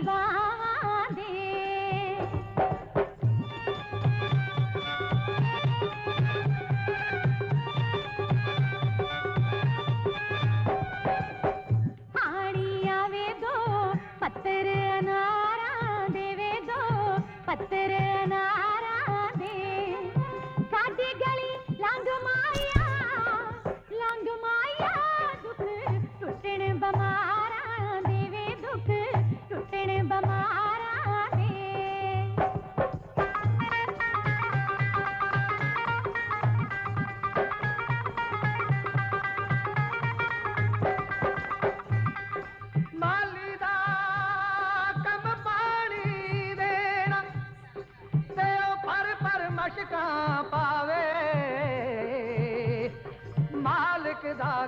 ಭಯಬಾದೆ ಆಡಿಯವೆದೋ ಪತ್ತರ ನಾರಾದೇವೆದೋ ಪತ್ತರ ನಾರ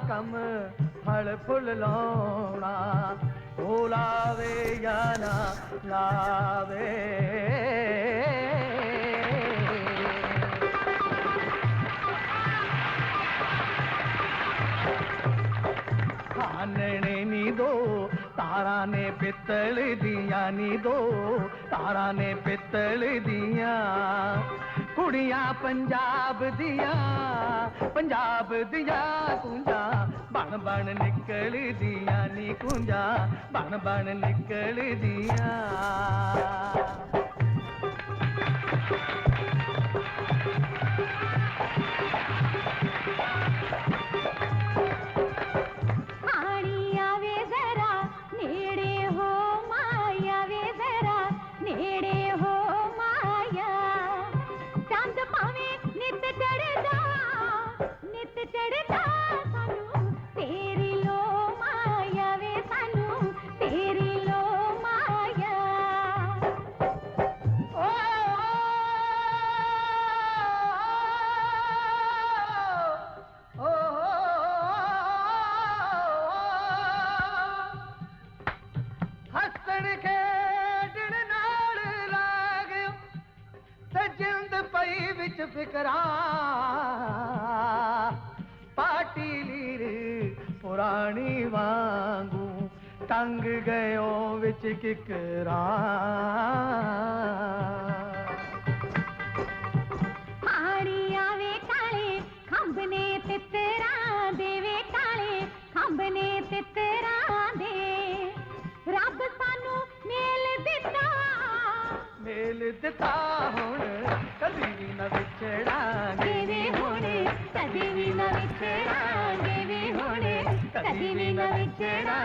கம பழ புல் லோனா ஓலாவே யானா? லாவே. ஆனனே நீதோ தாரானே பெத்தழுதியா நீதோ? தாரானே பெத்தழுதியா कुड़िया पंजाब दिया पंजाब दिया कुंजा। बण बण निकल दिया नी कुंजा, बण बण निकल दिया। fikra પાટીલીર પુરાણી વાંગુ તંગ ગયો વિચ કિકરા ਪਾਣੀ ਖੰਭ ਨੇ ਤਿੱਤਰਾਂ ਦੇਵੇ ਕਾਲੇ ਖੰਭ ਨੇ ਤਿੱਤਰਾਂ ਦੇ ਰੱਬ ਸਾਨੂੰ ਮੇਲ ਦਿੱਤਾ ਮੇਲ ਦਿੱਤਾ విచ్చడా దేవి హోడే కదివిన విచ్చడా దేవి హోడే కదివిన విచ్చడా